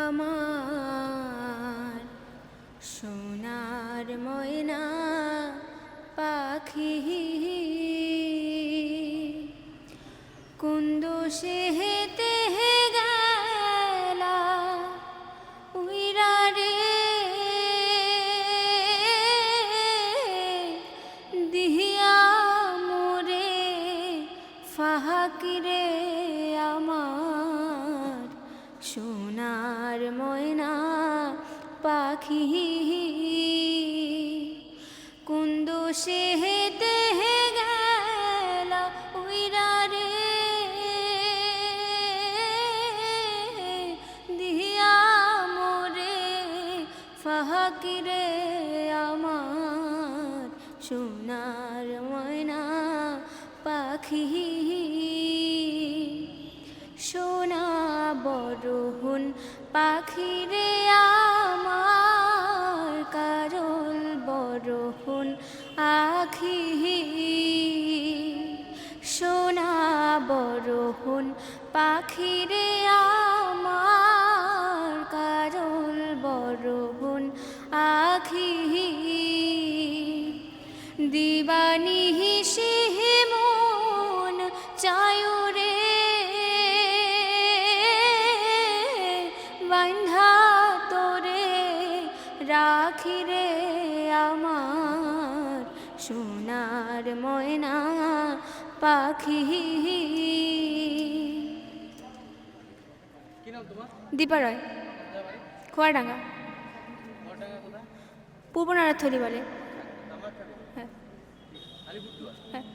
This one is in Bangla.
আমার। সোনার ময়না পাখি। কুন্দু সে হেতে হে গেলা উইরা দিহিয়া মোরে ফাহাকিরে আমার। সোনার ময়না পাখি কুন্দু সে হেতে হে গেলা উইরা রে। দিহিয়া মোরে ফাহাকিরে আমার সোনার ময়না পাখি বরহুন পাখিরে আমার কারল বরহুন আখি সোনা বরহুন পাখিরে আমার কারল বরহুন আখি দিবানি সিহে মন চায়ু বান্ধা তোরে রাখি রে আমার। সোনার ময়না পাখি। দীপা রয়। খোয়াডাঙ্গা। পূর্বনারাথলি বলে। হ্যাঁ। হ্যাঁ।